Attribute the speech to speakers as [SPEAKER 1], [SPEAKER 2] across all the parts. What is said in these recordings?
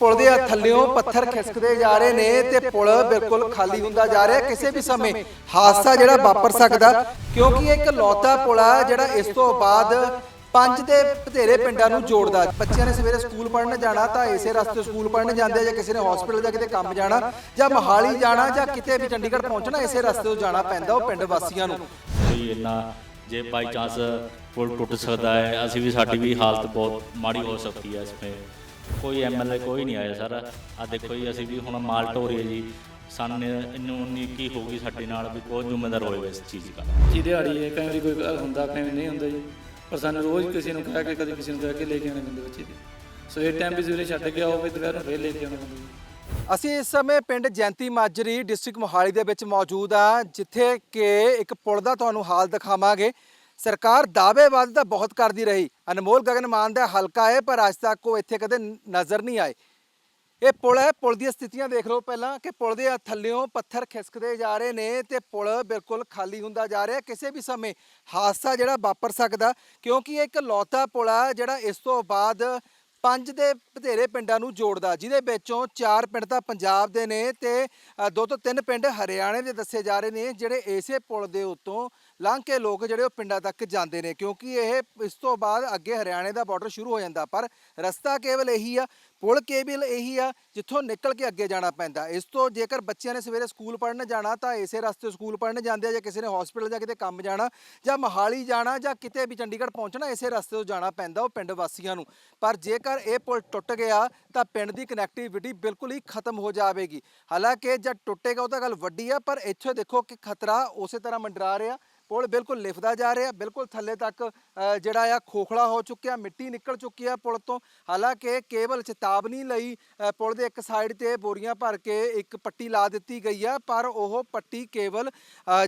[SPEAKER 1] ਪੁਲ ਦੇ ਥੱਲਿਓਂ ਪੱਥਰ ਖਿਸਕਦੇ ਜਾ ਰਹੇ ਨੇ ਤੇ ਪੁਲ ਬਿਲਕੁਲ ਖਾਲੀ ਹੁੰਦਾ ਜਾ ਰਿਹਾ ਕਿਸੇ ਵੀ ਸਮੇਂ। ਹਾਦਸਾ ਜਿਹੜਾ ਵਾਪਰ ਸਕਦਾ, ਕਿਉਂਕਿ ਇਹ ਇੱਕ ਲੌਤਾ ਪੁਲ ਆ ਜਿਹੜਾ ਇਸ ਤੋਂ ਬਾਅਦ ਪੰਜ ਦੇ ਬਥੇਰੇ ਪਿੰਡਾਂ ਨੂੰ ਜੋੜਦਾ। ਬੱਚਿਆਂ ਨੇ ਸਵੇਰੇ ਸਕੂਲ ਪੜ੍ਹਨ ਜਾਣਾ ਤਾਂ ਇਸੇ ਰਸਤੇ ਸਕੂਲ ਪੜ੍ਹਨ ਜਾਂਦੇ ਆ ਜਾਂ ਕਿਸੇ ਨੇ ਹਸਪੀਟਲ ਜਾਂ ਕਿਤੇ ਕੰਮ ਜਾਣਾ ਜਾਂ ਮਹਾਲੀ ਜਾਣਾ ਜਾਂ ਕਿਤੇ ਵੀ ਚੰਡੀਗੜ੍ਹ ਪਹੁੰਚਣਾ, ਇਸੇ ਰਸਤੇ ਤੋਂ ਜਾਣਾ ਪੈਂਦਾ ਉਹ ਪਿੰਡ ਵਾਸੀਆਂ ਨੂੰ।
[SPEAKER 2] ਕੋਈ ਇੰਨਾ ਜੇ ਬਾਈ ਚਾਂਸ ਪੁਲ ਟੁੱਟ ਸਕਦਾ ਹੈ, ਅਸੀਂ ਵੀ ਸਾਡੀ ਵੀ ਹਾਲਤ ਬਹੁਤ ਮਾੜੀ ਹੋ ਸਕਦੀ ਹੈ ਇਸਮੇ ਕੋਈ ਐਮਐਲਏ ਕੋਈ ਨਹੀਂ ਆਇਆ ਸਰ। ਆ ਦੇਖੋ ਜੀ ਅਸੀਂ ਵੀ ਹੁਣ ਮਾਲ ਢੋਰੀਏ ਜੀ। ਸਾਨੂੰ ਇਹਨੂੰ ਉਨੀ ਕੀ ਹੋਊਗੀ ਸਾਡੇ ਨਾਲ ਵੀ ਬਹੁਤ ਜ਼ਿੰਮੇਦਾਰ ਹੋਏਗਾ ਇਸ ਚੀਜ਼ ਦਾ।
[SPEAKER 3] ਜੀ ਦਿਹਾੜੀ ਹੈ ਕਈ ਵਾਰੀ ਕੋਈ ਹੁੰਦਾ ਕਈ ਵਾਰੀ ਨਹੀਂ ਹੁੰਦਾ ਜੀ। ਪਰ ਸਾਨੂੰ ਰੋਜ਼ ਕਿਸੇ ਨੂੰ ਕਹਿ ਕੇ ਕਦੇ ਕਿਸੇ ਨੂੰ ਕਹਿ ਕੇ ਲੈ ਕੇ ਆਉਣੇ ਪੈਂਦੇ ਬੱਚੇ ਦੀ। ਸਵੇਰ ਟਾਈਮ ਵੀ ਸਵੇਰੇ ਛੱਡ ਕੇ ਆਓ ਫਿਰ ਦੁਪਹਿਰ ਨੂੰ ਫੇਰ ਲੈ ਕੇ ਆਉਣਾ ਪੈਂਦਾ
[SPEAKER 1] ਅਸੀਂ ਇਸ ਸਮੇਂ ਪਿੰਡ ਜੈਂਤੀ ਮਾਜਰੀ ਡਿਸਟ੍ਰਿਕਟ ਮੋਹਾਲੀ ਦੇ ਵਿੱਚ ਮੌਜੂਦ ਆ ਜਿੱਥੇ ਕਿ ਇੱਕ ਪੁਲ ਦਾ ਤੁਹਾਨੂੰ ਹਾਲ ਦਿਖਾਵਾਂਗੇ। ਸਰਕਾਰ ਦਾਅਵੇਵਾਦ ਤਾਂ ਬਹੁਤ ਕਰਦੀ ਰਹੀ। ਅਨਮੋਲ ਗਗਨ ਮਾਨ ਦਾ ਹਲਕਾ ਹੈ, ਪਰ ਅੱਜ ਤੱਕ ਉਹ ਇੱਥੇ ਕਦੇ ਨਜ਼ਰ ਨਹੀਂ ਆਏ। ਇਹ ਪੁਲ ਹੈ, ਪੁਲ ਦੀਆਂ ਸਥਿਤੀਆਂ ਦੇਖ ਲਓ ਪਹਿਲਾਂ ਕਿ ਪੁਲ ਦੇ ਥੱਲਿਓਂ ਪੱਥਰ ਖਿਸਕਦੇ ਜਾ ਰਹੇ ਨੇ ਤੇ ਪੁਲ ਬਿਲਕੁਲ ਖਾਲੀ ਹੁੰਦਾ ਜਾ ਰਿਹਾ। ਕਿਸੇ ਵੀ ਸਮੇਂ ਹਾਦਸਾ ਜਿਹੜਾ ਵਾਪਰ ਸਕਦਾ, ਕਿਉਂਕਿ ਇਹ ਇੱਕ ਲੌਤਾ ਪੁਲ ਆ ਜਿਹੜਾ ਇਸ ਤੋਂ ਬਾਅਦ ਪੰਜ ਦੇ ਬਥੇਰੇ ਪਿੰਡਾਂ ਨੂੰ ਜੋੜਦਾ, ਜਿਹਦੇ ਵਿੱਚੋਂ ਚਾਰ ਪਿੰਡ ਤਾਂ ਪੰਜਾਬ ਦੇ ਨੇ ਤੇ ਦੋ ਤੋਂ ਤਿੰਨ ਪਿੰਡ ਹਰਿਆਣੇ ਦੇ ਦੱਸੇ ਜਾ ਰਹੇ ਨੇ, ਜਿਹੜੇ ਇਸੇ ਪੁਲ ਦੇ ਉੱਤੋਂ ਲੰਘ ਕੇ ਲੋਕ ਜਿਹੜੇ ਉਹ ਪਿੰਡਾਂ ਤੱਕ ਜਾਂਦੇ ਨੇ, ਕਿਉਂਕਿ ਇਹ ਇਸ ਤੋਂ ਬਾਅਦ ਅੱਗੇ ਹਰਿਆਣੇ ਦਾ ਬਾਰਡਰ ਸ਼ੁਰੂ ਹੋ ਜਾਂਦਾ, ਪਰ ਰਸਤਾ ਕੇਵਲ ਇਹੀ ਆ, ਪੁਲ ਕੇਵਲ ਇਹੀ ਆ, ਜਿੱਥੋਂ ਨਿਕਲ ਕੇ ਅੱਗੇ ਜਾਣਾ ਪੈਂਦਾ। ਇਸ ਤੋਂ ਜੇਕਰ ਬੱਚਿਆਂ ਨੇ ਸਵੇਰੇ ਸਕੂਲ ਪੜ੍ਹਨ ਜਾਣਾ, ਤਾਂ ਇਸੇ ਰਸਤੇ ਸਕੂਲ ਪੜ੍ਹਨ ਜਾਂਦੇ ਆ, ਜਾਂ ਕਿਸੇ ਨੇ ਹਸਪੀਟਲ ਜਾਂ ਕਿਤੇ ਕੰਮ ਜਾਣਾ, ਜਾਂ ਮਹਾਲੀ ਜਾਣਾ, ਜਾਂ ਕਿਤੇ ਵੀ ਚੰਡੀਗੜ੍ਹ ਪਹੁੰਚਣਾ, ਇਸੇ ਰਸਤੇ ਤੋਂ ਜਾਣਾ ਪੈਂਦਾ ਉਹ ਪਿੰਡ ਵਾਸੀਆਂ ਨੂੰ। ਪਰ ਜੇਕਰ ਇਹ ਪੁਲ ਟੁੱਟ ਗਿਆ, ਤਾਂ ਪਿੰਡ ਦੀ ਕਨੈਕਟੀਵਿਟੀ ਬਿਲਕੁਲ ਹੀ ਖਤਮ ਹੋ ਜਾਵੇਗੀ। ਹਾਲਾਂਕਿ ਜਦ ਟੁੱਟੇਗਾ ਉਹ ਤਾਂ ਗੱਲ ਵੱਡੀ ਆ, ਪਰ ਇੱਥੇ ਦੇਖੋ ਕਿ ਖਤਰਾ ਉਸੇ ਤਰ੍ਹਾਂ ਮੰਡਰਾ ਰਿਹਾ ਪੁਲ ਬਿਲਕੁਲ ਲਿਫਦਾ ਜਾ ਰਿਹਾ, ਬਿਲਕੁਲ ਥੱਲੇ ਤੱਕ ਜਿਹੜਾ ਆ ਖੋਖਲਾ ਹੋ ਚੁੱਕਿਆ, ਮਿੱਟੀ ਨਿਕਲ ਚੁੱਕੀ ਆ ਪੁਲ ਤੋਂ। ਹਾਲਾਂਕਿ ਕੇਵਲ ਚੇਤਾਵਨੀ ਲਈ ਪੁਲ ਦੇ ਇੱਕ ਸਾਈਡ ਤੇ ਬੋਰੀਆਂ ਭਰ ਕੇ ਇੱਕ ਪੱਟੀ ਲਾ ਦਿੱਤੀ ਗਈ ਆ, ਪਰ ਉਹ ਪੱਟੀ ਕੇਵਲ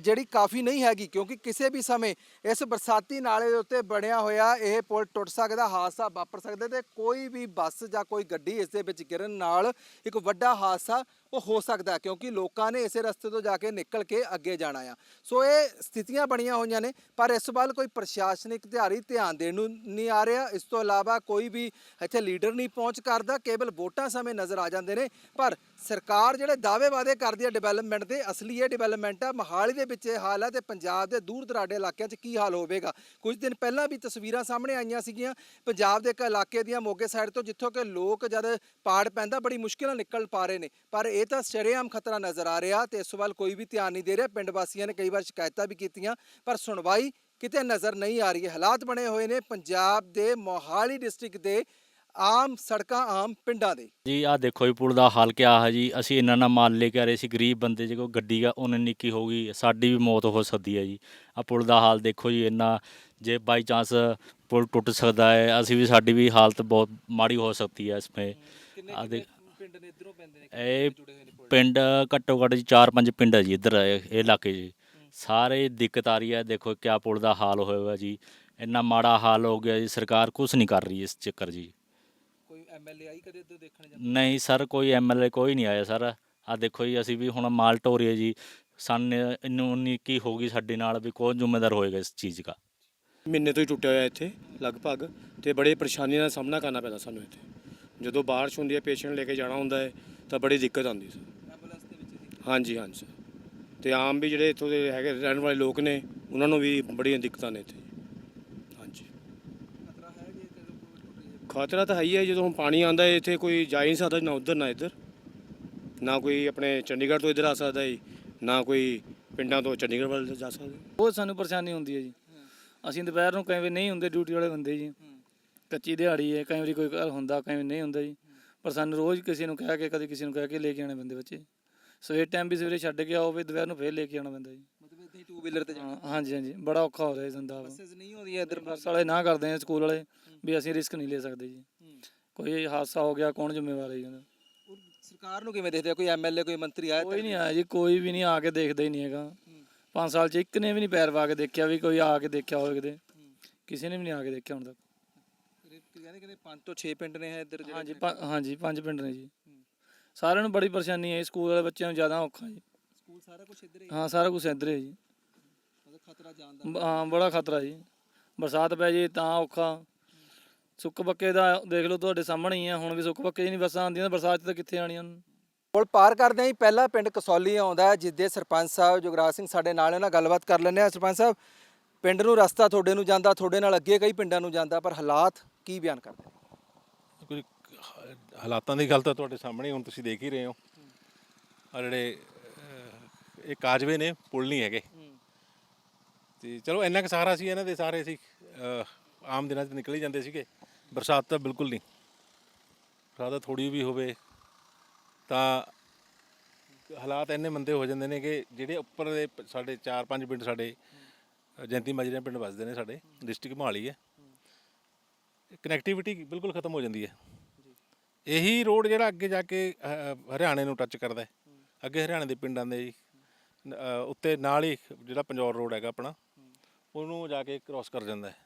[SPEAKER 1] ਜਿਹੜੀ ਕਾਫੀ ਨਹੀਂ ਹੈਗੀ, ਕਿਉਂਕਿ ਕਿਸੇ ਵੀ ਸਮੇਂ ਇਸ ਬਰਸਾਤੀ ਨਾਲੇ ਦੇ ਉੱਤੇ ਬਣਿਆ ਹੋਇਆ ਇਹ ਪੁਲ ਟੁੱਟ ਸਕਦਾ, ਹਾਦਸਾ ਵਾਪਰ ਸਕਦਾ ਤੇ ਕੋਈ ਵੀ ਬੱਸ ਜਾਂ ਕੋਈ ਗੱਡੀ ਇਸ ਦੇ ਵਿੱਚ ਗਿਰਨ ਨਾਲ ਇੱਕ ਵੱਡਾ ਹਾਦਸਾ ਉਹ ਹੋ ਸਕਦਾ, ਕਿਉਂਕਿ ਲੋਕਾਂ ਨੇ ਇਸੇ ਰਸਤੇ ਤੋਂ ਜਾ ਕੇ ਨਿਕਲ ਕੇ ਅੱਗੇ ਜਾਣਾ ਆ। ਸੋ ਇਹ ਸਥਿਤੀਆਂ ਬਣੀਆਂ ਹੋਈਆਂ ਨੇ, ਪਰ ਇਸ ਵੱਲ ਕੋਈ ਪ੍ਰਸ਼ਾਸਨਿਕ ਅਧਿਕਾਰੀ ਧਿਆਨ ਦੇਣ ਨੂੰ ਨਹੀਂ ਆ ਰਿਹਾ। ਇਸ ਤੋਂ ਇਲਾਵਾ ਕੋਈ ਵੀ ਇੱਥੇ ਲੀਡਰ ਨਹੀਂ ਪਹੁੰਚ ਕਰਦਾ, ਕੇਵਲ ਵੋਟਾਂ ਸਮੇਂ ਨਜ਼ਰ ਆ ਜਾਂਦੇ ਨੇ। ਪਰ ਸਰਕਾਰ ਜਿਹੜੇ ਦਾਅਵੇ ਵਾਅਦੇ ਕਰਦੀ ਹੈ ਡਿਵੈਲਪਮੈਂਟ ਦੇ, ਅਸਲੀ ਇਹ ਡਿਵੈਲਪਮੈਂਟ ਆ, ਮਹਾਲੀ ਦੇ ਵਿੱਚ ਇਹ ਹਾਲ ਹੈ ਤੇ ਪੰਜਾਬ ਦੇ ਦੂਰ ਦਰਾਡੇ ਇਲਾਕਿਆਂ 'ਚ ਕੀ ਹਾਲ ਹੋਵੇਗਾ? ਕੁਝ ਦਿਨ ਪਹਿਲਾਂ ਵੀ ਤਸਵੀਰਾਂ ਸਾਹਮਣੇ ਆਈਆਂ ਸੀਗੀਆਂ, ਪੰਜਾਬ ਦੇ ਇੱਕ ਇਲਾਕੇ ਦੀਆਂ ਮੋਗੇ ਸਾਈਡ ਤੋਂ, ਜਿੱਥੋਂ ਕਿ ਲੋਕ ਜਦ ਪਾੜ ਪੈਂਦਾ, ਬੜੀ ਮੁਸ਼ਕਿਲ ਨਾਲ ਨਿਕਲ ਪਾ ਰਹੇ ਨੇ। ਪਰ ਇਹ ਤਾਂ ਸ਼ਰੇਆਮ ਖਤਰਾ ਨਜ਼ਰ ਆ ਰਿਹਾ ਤੇ ਇਸ ਵੱਲ ਕੋਈ ਵੀ ਧਿਆਨ ਨਹੀਂ ਦੇ ਰਿਹਾ। ਪਿੰਡ ਵਾਸੀਆਂ ਨੇ ਕਈ ਵਾਰ ਸ਼ਿਕਾਇਤਾਂ ਵੀ ਕੀਤੀਆਂ ਪਰ ਸੁਣਵਾਈ ਕਿਤੇ ਨਜ਼ਰ ਨਹੀਂ ਆ ਰਹੀ। ਹੈ ਹਾਲਾਤ ਬਣੇ ਹੋਏ ਨੇ ਪੰਜਾਬ ਦੇ ਮੋਹਾਲੀ ਡਿਸਟ੍ਰਿਕਟ ਦੇ ਆਮ ਸੜਕਾਂ ਆਮ ਪਿੰਡਾਂ ਦੇ।
[SPEAKER 2] ਜੀ ਆ ਦੇਖੋ ਜੀ ਪੁਲ ਦਾ ਹਾਲ ਕਿਆ ਹੈ ਜੀ। ਅਸੀਂ ਇੰਨਾ ਨਾ ਮਾਲ ਲੈ ਕੇ ਆ ਰਹੇ ਸੀ ਗਰੀਬ ਬੰਦੇ ਜੇ ਕੋਈ ਗੱਡੀ ਆ ਉਹਨੇ ਨਿੱਕੀ ਹੋ ਗਈ ਸਾਡੀ ਵੀ ਮੌਤ ਹੋ ਸਕਦੀ ਹੈ ਜੀ। ਆ ਪੁਲ ਦਾ ਹਾਲ ਦੇਖੋ ਜੀ ਇੰਨਾ ਜੇ ਬਾਈ ਚਾਂਸ ਪੁਲ ਟੁੱਟ ਸਕਦਾ ਹੈ ਅਸੀਂ ਵੀ ਸਾਡੀ ਵੀ ਹਾਲਤ ਬਹੁਤ ਮਾੜੀ ਹੋ ਸਕਦੀ ਹੈ ਇਸਮੇ ਆ ਦੇਖ
[SPEAKER 1] ਪਿੰਡ ਨੇ ਇਧਰੋਂ ਪੈਂਦੇ ਨੇ
[SPEAKER 2] ਇਹ ਪਿੰਡ ਘੱਟੋ ਘੱਟ ਜੀ 4-5 ਪਿੰਡ ਹੈ ਜੀ ਇੱਧਰ ਇਹ ਇਲਾਕੇ ਜੀ ਸਾਰੇ ਦਿੱਕਤ ਆ ਰਹੀ ਹੈ। ਦੇਖੋ ਕਿਆ ਪੁਲ ਦਾ ਹਾਲ ਹੋਇਆ ਹੋਇਆ ਜੀ। ਇੰਨਾ ਮਾੜਾ ਹਾਲ ਹੋ ਗਿਆ ਜੀ ਸਰਕਾਰ ਕੁਝ ਨਹੀਂ ਕਰ ਰਹੀ ਇਸ ਚੱਕਰ ਜੀ।
[SPEAKER 1] ਕੋਈ ਐਮਐਲਏ ਆਈ ਕਦੇ ਇੱਧਰ ਦੇਖਣ
[SPEAKER 2] ਨਹੀਂ ਸਰ ਕੋਈ ਐਮਐਲਏ ਕੋਈ ਨਹੀਂ ਆਇਆ ਸਰ। ਆ ਦੇਖੋ ਜੀ ਅਸੀਂ ਵੀ ਹੁਣ ਮਾਲ ਢੋਰੀਏ ਜੀ। ਸਾਨੂੰ ਇਹਨੂੰ ਉਨੀ ਕੀ ਹੋਊਗੀ ਸਾਡੇ ਨਾਲ ਵੀ ਕੌਣ ਜ਼ਿੰਮੇਦਾਰ ਹੋਏਗਾ ਇਸ ਚੀਜ਼ ਦਾ।
[SPEAKER 4] ਮਹੀਨੇ ਤੋਂ ਹੀ ਟੁੱਟਿਆ ਹੋਇਆ ਇੱਥੇ ਲਗਭਗ। ਤੇ ਬੜੇ ਪਰੇਸ਼ਾਨੀਆਂ ਦਾ ਸਾਹਮਣਾ ਕਰਨਾ ਪੈਂਦਾ ਸਾਨੂੰ ਇੱਥੇ। ਜਦੋਂ ਬਾਰਿਸ਼ ਹੁੰਦੀ ਹੈ ਪੇਸ਼ੈਂਟ ਲੈ ਕੇ ਜਾਣਾ ਹੁੰਦਾ ਹੈ ਤਾਂ ਬੜੀ ਦਿੱਕਤ ਆਉਂਦੀ ਹੈ
[SPEAKER 1] ਐਂਬੂਲੈਂਸ ਦੇ ਵਿੱਚ
[SPEAKER 4] ਹਾਂਜੀ ਹਾਂਜੀ ਸਰ। ਤੇ ਆਮ ਵੀ ਜਿਹੜੇ ਇੱਥੋਂ ਦੇ ਹੈਗੇ ਰਹਿਣ ਵਾਲੇ ਲੋਕ ਨੇ ਉਹਨਾਂ ਨੂੰ ਵੀ ਬੜੀਆਂ ਦਿੱਕਤਾਂ ਨੇ ਇੱਥੇ। ਹਾਂਜੀ।
[SPEAKER 1] ਖਤਰਾ
[SPEAKER 4] ਤਾਂ ਹੈ ਹੀ ਹੈ ਜਦੋਂ ਹੁਣ ਪਾਣੀ ਆਉਂਦਾ ਹੈ ਇੱਥੇ ਕੋਈ ਜਾ ਹੀ ਨਹੀਂ ਸਕਦਾ ਨਾ ਉੱਧਰ ਨਾ ਇੱਧਰ। ਨਾ ਕੋਈ ਆਪਣੇ ਚੰਡੀਗੜ੍ਹ ਤੋਂ ਇੱਧਰ ਆ ਸਕਦਾ ਹੈ ਨਾ ਕੋਈ ਪਿੰਡਾਂ ਤੋਂ ਚੰਡੀਗੜ੍ਹ ਵੱਲ ਜਾ ਸਕਦਾ।
[SPEAKER 3] ਬਹੁਤ ਸਾਨੂੰ ਪਰੇਸ਼ਾਨੀ ਹੁੰਦੀ ਹੈ ਜੀ। ਅਸੀਂ ਦੁਪਹਿਰ ਨੂੰ ਕਈ ਵਾਰੀ ਨਹੀਂ ਹੁੰਦੇ ਡਿਊਟੀ ਵਾਲੇ ਬੰਦੇ ਜੀ। ਕੱਚੀ ਦਿਹਾੜੀ ਹੈ ਕਈ ਵਾਰੀ ਕੋਈ ਗੱਲ ਹੁੰਦਾ ਕਈ ਵਾਰੀ ਨਹੀਂ ਹੁੰਦਾ ਜੀ। ਪਰ ਸਾਨੂੰ ਰੋਜ਼ ਕਿਸੇ ਨੂੰ ਕਹਿ ਕੇ ਕਦੇ ਕਿਸੇ ਨੂੰ ਕਹਿ ਕੇ ਲੈ ਕੇ ਆਉਣੇ ਪੈਂਦੇ ਬੱਚੇ। ਸਵੇਰ ਟਾਈਮ ਵੀ ਸਵੇਰੇ ਛੱਡ ਕੇ ਆਓ ਫਿਰ ਦੁਪਹਿਰ ਨੂੰ ਫੇਰ ਲੈ ਕੇ ਆਉਣਾ ਪੈਂਦਾ ਜੀ।
[SPEAKER 1] ਮਤਲਬ ਇੱਥੇ ਟੂ ਵੀਲਰ ਤੇ ਜਾਣਾ।
[SPEAKER 3] ਹਾਂ, ਹਾਂਜੀ ਹਾਂਜੀ ਬੜਾ ਔਖਾ ਹੋ ਰਿਹਾ ਜੀ
[SPEAKER 1] ਬੱਸਸ ਨਹੀਂ ਹੁੰਦੀਆਂ ਇੱਧਰ
[SPEAKER 3] ਬੱਸ ਵਾਲੇ ਨਾ ਕਰਦੇ ਆ ਸਕੂਲ ਵਾਲੇ ਵੀ ਅਸੀਂ ਰਿਸਕ ਨਹੀਂ ਲੈ ਸਕਦੇ ਜੀ। ਕੋਈ ਹਾਦਸਾ ਹੋ ਗਿਆ ਕੌਣ ਜ਼ਿੰਮੇਵਾਰ ਹੈ ਜੀ ਉਹਦਾ?
[SPEAKER 1] ਸਰਕਾਰ ਨੂੰ ਕਿਵੇਂ ਦੇਖਦੇ ਆ? ਕੋਈ ਐਮਐਲਏ ਕੋਈ ਮੰਤਰੀ ਆਇਆ
[SPEAKER 3] ਕੋਈ ਨਹੀਂ ਆਇਆ ਜੀ ਕੋਈ ਵੀ ਨਹੀਂ ਆ ਕੇ ਦੇਖਦਾ ਹੀ ਨਹੀਂ ਹੈਗਾ। ਪੰਜ ਸਾਲ ਚ ਇੱਕ ਨੇ ਵੀ ਨਹੀਂ ਪੈਰ ਪਾ ਕੇ ਦੇਖਿਆ ਵੀ ਕੋਈ ਆ ਕੇ ਦੇਖਿਆ ਹੋਵੇ ਕਿਤੇ। ਕਿਸੇ ਨੇ ਵੀ ਨਹੀਂ ਆ ਕੇ ਦੇਖਿਆ ਹੁਣ ਤੱਕ।
[SPEAKER 1] ਕਹਿੰਦੇ ਕਹਿੰਦੇ 5 ਤੋਂ 6 ਪਿੰਡ ਨੇ ਇੱਧਰ ਜਿਹੜੇ
[SPEAKER 3] ਹਾਂਜੀ ਪੰ- ਹਾਂਜੀ ਪੰਜ ਪਿੰਡ ਨੇ ਜੀ। ਸਾਰਿਆਂ ਨੂੰ ਬੜੀ ਪਰੇਸ਼ਾਨੀ ਹੈ ਸਕੂਲ ਵਾਲੇ ਬੱਚਿਆਂ ਨੂੰ ਜ਼ਿਆਦਾ ਔਖਾ ਜੀ।
[SPEAKER 1] ਸਕੂਲ ਸਾਰਾ ਕੁਝ ਇੱਧਰ ਹੀ
[SPEAKER 3] ਹਾਂ? ਸਾਰਾ ਕੁਝ ਇੱਧਰ ਹੈ ਜੀ।
[SPEAKER 1] ਮਤਲਬ ਖਤਰਾ ਜਾਣ ਦਾ?
[SPEAKER 3] ਬ- ਹਾਂ ਬੜਾ ਖਤਰਾ ਜੀ। ਬਰਸਾਤ ਪੈ ਜੇ ਤਾਂ ਔਖਾ। ਸੁੱਕ ਪੱਕੇ ਦਾ ਦੇਖ ਲਓ ਤੁਹਾਡੇ ਸਾਹਮਣੇ ਹੀ ਆ ਹੁਣ ਵੀ ਸੁੱਕ ਪੱਕੇ ਹੀ ਨਹੀਂ ਬੱਸਾਂ ਆਉਂਦੀਆਂ ਤਾਂ ਬਰਸਾਤ 'ਚ ਤਾਂ ਕਿੱਥੇ ਆਣੀਆਂ ਨੇ।
[SPEAKER 1] ਪੁਲ ਪਾਰ ਕਰਦੇ ਹਾਂ ਜੀ ਪਹਿਲਾ ਪਿੰਡ ਕਸੌਲੀ ਆਉਂਦਾ ਹੈ ਜਿਸ ਦੇ ਸਰਪੰਚ ਸਾਹਿਬ ਜੁਗਰਾਜ ਸਿੰਘ ਸਾਡੇ ਨਾਲ ਉਹਨਾਂ ਨਾਲ ਗੱਲਬਾਤ ਕਰ ਲੈਂਦੇ ਆ ਸਰਪੰਚ ਸਾਹਿਬ ਪਿੰਡ ਨੂੰ ਰਸਤਾ ਤੁਹਾਡੇ ਨੂੰ ਜਾਂਦਾ ਤੁਹਾਡੇ ਨਾਲ ਅੱਗੇ ਕਈ ਪਿੰਡਾਂ ਨੂੰ ਜਾਂਦਾ ਪਰ ਹਾਲਾਤ ਕੀ ਬਿਆਨ ਕਰਦੇ? ਨੇ?
[SPEAKER 5] ਕੁਝ ਹਾਲਾਤਾਂ ਦੀ ਗੱਲ ਤਾਂ ਤੁਹਾਡੇ ਸਾਹਮਣੇ ਹੁਣ ਤੁਸੀਂ ਦੇਖ ਹੀ ਰਹੇ ਹੋ। ਆ ਜਿਹੜੇ ਅਹ, ਇਹ ਕਾਜਵੇ ਨੇ ਪੁਲ ਨਹੀਂ ਹੈਗੇ। ਤੇ ਚਲੋ ਇੰਨਾ ਕੁ ਸਹਾਰਾ ਸੀ ਇਹਨਾਂ ਦੇ ਸਾਰੇ ਸੀ ਆਮ ਦਿਨਾਂ 'ਚ ਨਿਕਲ ਹੀ ਜਾਂਦੇ ਸੀਗੇ। ਬਰਸਾਤ ਤਾਂ ਬਿਲਕੁਲ ਨਹੀਂ। ਬਰਸਾਤ ਥੋੜੀ ਵੀ ਹੋਵੇ ਤਾਂ ਹਾਲਾਤ ਇੰਨੇ ਮੰਦੇ ਹੋ ਜਾਂਦੇ ਨੇ ਕਿ ਜਿਹੜੇ ਉੱਪਰ ਦੇ ਪ- ਸਾਡੇ 4-5 ਪਿੰਡ ਸਾਡੇ ਅ, ਜੈਂਤੀ ਮਾਜਰੇ ਪਿੰਡ ਵੱਸਦੇ ਨੇ ਸਾਡੇ ਡਿਸਟ੍ਰਿਕਟ ਮੋਹਾਲੀ ਹੈ। ਕਨੈਕਟੀਵਿਟੀ ਬਿਲਕੁਲ ਖਤਮ ਹੋ ਜਾਂਦੀ ਹੈ। ਇਹੀ ਰੋਡ ਜਿਹੜਾ ਅੱਗੇ ਜਾ ਕੇ ਹਰਿਆਣੇ ਨੂੰ ਟੱਚ ਕਰਦਾ ਹੈ। ਅੱਗੇ ਹਰਿਆਣੇ ਦੇ ਪਿੰਡਾਂ ਦੇ ਜੀ, ਨ- ਅ, ਉੱਤੇ ਨਾਲ ਹੀ ਜਿਹੜਾ ਪੰਜੌਰ ਰੋਡ ਹੈਗਾ ਆਪਣਾ ਉਹਨੂੰ ਜਾ ਕੇ ਕ੍ਰਾਸ ਕਰ ਜਾਂਦਾ ਹੈ।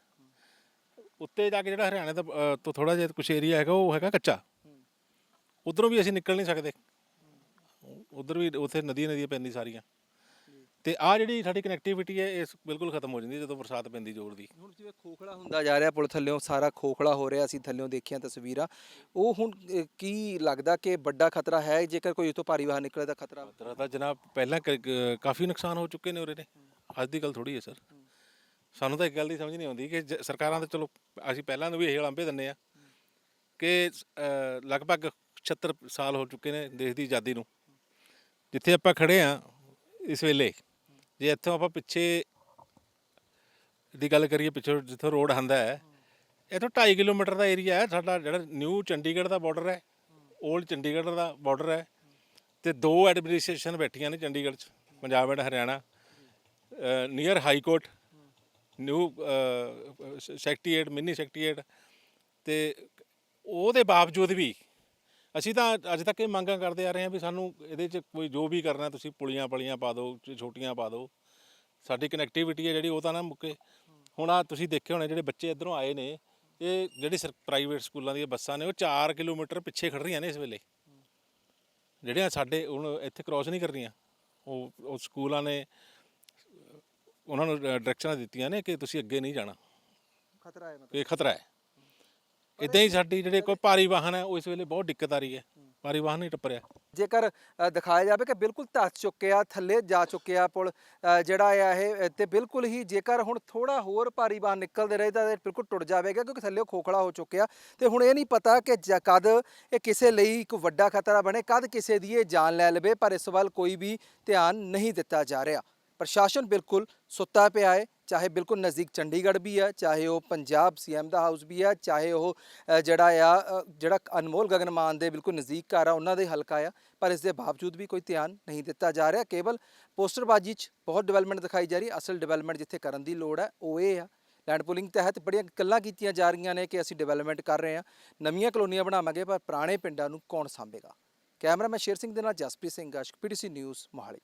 [SPEAKER 5] ਉੱਤੇ ਜਾ ਕੇ ਜਿਹੜਾ ਹਰਿਆਣੇ ਦਾ ਅ, ਤੋਂ ਥੋੜਾ ਜਿਹਾ ਕੁਛ ਏਰੀਆ ਹੈਗਾ ਉਹ ਹੈਗਾ ਕੱਚਾ। ਉਧਰੋਂ ਵੀ ਅਸੀਂ ਨਿਕਲ ਨਹੀਂ ਸਕਦੇ। ਉਧਰ ਵੀ ਉੱਥੇ ਨਦੀਆਂ ਨਦੀਆਂ ਪੈਂਦੀ ਸਾਰੀਆਂ। ਤੇ ਆ ਜਿਹੜੀ ਸਾਡੀ ਕਨੈਕਟੀਵਿਟੀ ਹੈ ਇਸ ਬਿਲਕੁਲ ਖਤਮ ਹੋ ਜਾਂਦੀ ਹੈ ਜਦੋਂ ਬਰਸਾਤ ਪੈਂਦੀ ਜ਼ੋਰ ਦੀ।
[SPEAKER 1] ਹੁਣ ਜਿਵੇਂ ਖੋਖਲਾ ਹੁੰਦਾ ਜਾ ਰਿਹਾ ਪੁਲ ਥੱਲਿਓਂ ਸਾਰਾ ਖੋਖਲਾ ਹੋ ਰਿਹਾ ਅਸੀਂ ਥੱਲਿਓਂ ਦੇਖੀਆਂ ਤਸਵੀਰਾਂ। ਉਹ ਹੁਣ ਕੀ ਲੱਗਦਾ ਕਿ ਵੱਡਾ ਖਤਰਾ ਹੈ? ਜੇਕਰ ਕੋਈ ਉਤੋਂ ਭਾਰੀ ਵਾਹਨ ਨਿਕਲੇ ਦਾ ਖਤਰਾ
[SPEAKER 5] ਖਤਰਾ ਤਾਂ ਜਨਾਬ ਪਹਿਲਾਂ ਕ- ਕ- ਕਾਫੀ ਨੁਕਸਾਨ ਹੋ ਚੁੱਕੇ ਨੇ ਉਰੇ ਨੇ ਅੱਜ ਦੀ ਗੱਲ ਥੋੜੀ ਹੈ ਸਰ। ਸਾਨੂੰ ਤਾਂ ਇੱਕ ਗੱਲ ਦੀ ਸਮਝ ਨਹੀਂ ਆਉਂਦੀ ਕਿ ਜ- ਸਰਕਾਰਾਂ ਤਾਂ ਚਲੋ ਅਸੀਂ ਪਹਿਲਾਂ ਨੂੰ ਵੀ ਇਹ ਲਾਂਭੇ ਦਿੰਨੇ ਆ ਕਿ ਅ, ਲਗਭਗ 76 ਸਾਲ ਹੋ ਚੁੱਕੇ ਨੇ ਦੇਸ਼ ਦੀ ਆਜ਼ਾਦੀ ਨੂੰ। ਜਿੱਥੇ ਆਪਾਂ ਖੜੇ ਆ ਇਸ ਵੇਲੇ ਜੇ ਇੱਥੋਂ ਆਪਾਂ ਪਿੱਛੇ ਦੀ ਗੱਲ ਕਰੀਏ, ਪਿੱਛੇ ਜਿੱਥੋਂ ਰੋਡ ਆਂਦਾ ਹੈ, ਇੱਥੋਂ 2.5 ਕਿਲੋਮੀਟਰ ਦਾ ਏਰੀਆ ਹੈ, ਸਾਡਾ ਜਿਹੜਾ ਨਿਊ ਚੰਡੀਗੜ੍ਹ ਦਾ ਬਾਰਡਰ ਹੈ 올ਡ ਚੰਡੀਗੜ੍ਹ ਦਾ ਬਾਰਡਰ ਹੈ ਤੇ ਦੋ ਐਡਮਿਨਿਸਟ੍ਰੇਸ਼ਨ ਬੈਠੀਆਂ ਨੇ ਚੰਡੀਗੜ੍ਹ 'ਚ, Punjab and Haryana near high court new secretariat mini secretariat ਤੇ ਉਹਦੇ ਬਾਵਜੂਦ ਵੀ ਅਸੀਂ ਤਾਂ ਅੱਜ ਤੱਕ ਇਹ ਮੰਗਾਂ ਕਰਦੇ ਆ ਰਹੇ ਹਾਂ ਵੀ ਸਾਨੂੰ ਇਹਦੇ 'ਚ ਕੋਈ ਜੋ ਵੀ ਕਰਨਾ ਤੁਸੀਂ ਪੁਲੀਆਂ ਪਲੀਆਂ ਪਾ ਦਿਓ ਚ- ਛੋਟੀਆਂ ਪਾ ਦਿਓ। ਸਾਡੀ ਕਨੈਕਟੀਵਿਟੀ ਹੈ ਜਿਹੜੀ ਉਹ ਤਾਂ ਨਾ ਮੁੱਕੇ। ਹੁਣ ਆ ਤੁਸੀਂ ਦੇਖੇ ਹੋਣੇ ਜਿਹੜੇ ਬੱਚੇ ਇਧਰੋਂ ਆਏ ਨੇ ਇਹ ਜਿਹੜੀ ਪ੍ਰਾਈਵੇਟ ਸਕੂਲਾਂ ਦੀਆਂ ਬੱਸਾਂ ਨੇ ਉਹ 4 ਕਿਲੋਮੀਟਰ ਪਿੱਛੇ ਖੜ ਰਹੀਆਂ ਨੇ ਇਸ ਵੇਲੇ। ਜਿਹੜੀਆਂ ਸਾਡੇ ਹੁਣ ਇੱਥੇ ਕ੍ਰਾਸ ਨਹੀਂ ਕਰ ਰਹੀਆਂ ਉਹ ਉਹ ਸਕੂਲਾਂ ਨੇ ਉਹਨਾਂ ਨੂੰ ਡਾਇਰੈਕਸ਼ਨਾਂ ਦਿੱਤੀਆਂ ਨੇ ਕਿ ਤੁਸੀਂ ਅੱਗੇ ਨਹੀਂ ਜਾਣਾ।
[SPEAKER 1] ਖਤਰਾ ਹੈ ਮਤਲਬ।
[SPEAKER 5] ਇਹ ਖਤਰਾ ਹੈ। ਇਦਾਂ ਹੀ ਸਾਡੀ ਜਿਹੜੇ ਕੋਈ ਭਾਰੀ ਵਾਹਨ ਹੈ, ਉਹ ਇਸ ਵੇਲੇ ਬਹੁਤ ਦਿੱਕਤ ਆ ਰਹੀ ਹੈ। ਭਾਰੀ ਵਾਹਨ ਹੀ ਟੱਪ ਰਿਹਾ
[SPEAKER 1] ਜੇਕਰ ਦਿਖਾਇਆ ਜਾਵੇ ਕਿ ਬਿਲਕੁਲ ਧੱਸ ਚੁੱਕਿਆ, ਥੱਲੇ ਜਾ ਚੁੱਕਿਆ ਪੁਲ ਜਿਹੜਾ ਆ ਇਹ ਤੇ ਬਿਲਕੁਲ ਹੀ ਜੇਕਰ ਹੁਣ ਥੋੜਾ ਹੋਰ ਭਾਰੀ ਵਾਹਨ ਨਿਕਲਦੇ ਰਹੇ ਤਾਂ ਇਹ ਬਿਲਕੁਲ ਟੁੱਟ ਜਾਵੇਗਾ ਕਿਉਂਕਿ ਥੱਲੇ ਖੋਖਲਾ ਹੋ ਚੁੱਕਿਆ। ਤੇ ਹੁਣ ਇਹ ਨਹੀਂ ਪਤਾ ਕਿ ਜ- ਕਦ ਇਹ ਕਿਸੇ ਲਈ ਇੱਕ ਵੱਡਾ ਖਤਰਾ ਬਣੇ, ਕਦ ਕਿਸੇ ਦੀ ਇਹ ਜਾਨ ਲੈ ਲਵੇ, ਪਰ ਇਸ ਵੱਲ ਕੋਈ ਵੀ ਧਿਆਨ ਨਹੀਂ ਦਿੱਤਾ ਜਾ ਰਿਹਾ। ਪ੍ਰਸ਼ਾਸਨ ਬਿਲਕੁਲ ਸੁੱਤਾ ਪਿਆ ਹੈ, ਚਾਹੇ ਬਿਲਕੁਲ ਨਜ਼ਦੀਕ ਚੰਡੀਗੜ੍ਹ ਵੀ ਹੈ, ਚਾਹੇ ਉਹ ਪੰਜਾਬ ਸੀਐਮ ਦਾ ਹਾਊਸ ਵੀ ਹੈ, ਚਾਹੇ ਉਹ ਜਿਹੜਾ ਆ ਜਿਹੜਾ ਅਨਮੋਲ ਗਗਨ ਮਾਨ ਦੇ ਬਿਲਕੁਲ ਨਜ਼ਦੀਕ ਘਰ ਆ, ਉਹਨਾਂ ਦੇ ਹਲਕਾ ਆ, ਪਰ ਇਸ ਦੇ ਬਾਵਜੂਦ ਵੀ ਕੋਈ ਧਿਆਨ ਨਹੀਂ ਦਿੱਤਾ ਜਾ ਰਿਹਾ। ਕੇਵਲ ਪੋਸਟਰਬਾਜ਼ੀ 'ਚ ਬਹੁਤ ਡਿਵੈਲਪਮੈਂਟ ਦਿਖਾਈ ਜਾ ਰਹੀ ਹੈ, ਅਸਲ ਡਿਵੈਲਪਮੈਂਟ ਜਿੱਥੇ ਕਰਨ ਦੀ ਲੋੜ ਹੈ, ਉਹ ਇਹ ਆ। ਲੈਂਡ ਪੂਲਿੰਗ ਤਹਿਤ ਬੜੀਆਂ ਗੱਲਾਂ ਕੀਤੀਆਂ ਜਾ ਰਹੀਆਂ ਨੇ ਕਿ ਅਸੀਂ ਡਿਵੈਲਪਮੈਂਟ ਕਰ ਰਹੇ ਹਾਂ, ਨਵੀਆਂ ਕਲੋਨੀਆਂ ਬਣਾਵਾਂਗੇ, ਪਰ ਪੁਰਾਣੇ ਪਿੰਡਾਂ ਨੂੰ ਕੌਣ ਸਾਂਭੇਗਾ? ਕੈਮਰਾਮੈਨ ਸ਼ੇਰ ਸਿੰਘ ਦੇ ਨਾਲ ਜਸਪ੍ਰੀਤ ਸਿੰਘ ਗਾਸ਼ਕ ਪੀਟੀਸੀ ਨਿਊਜ਼ ਮੋਹਾਲੀ।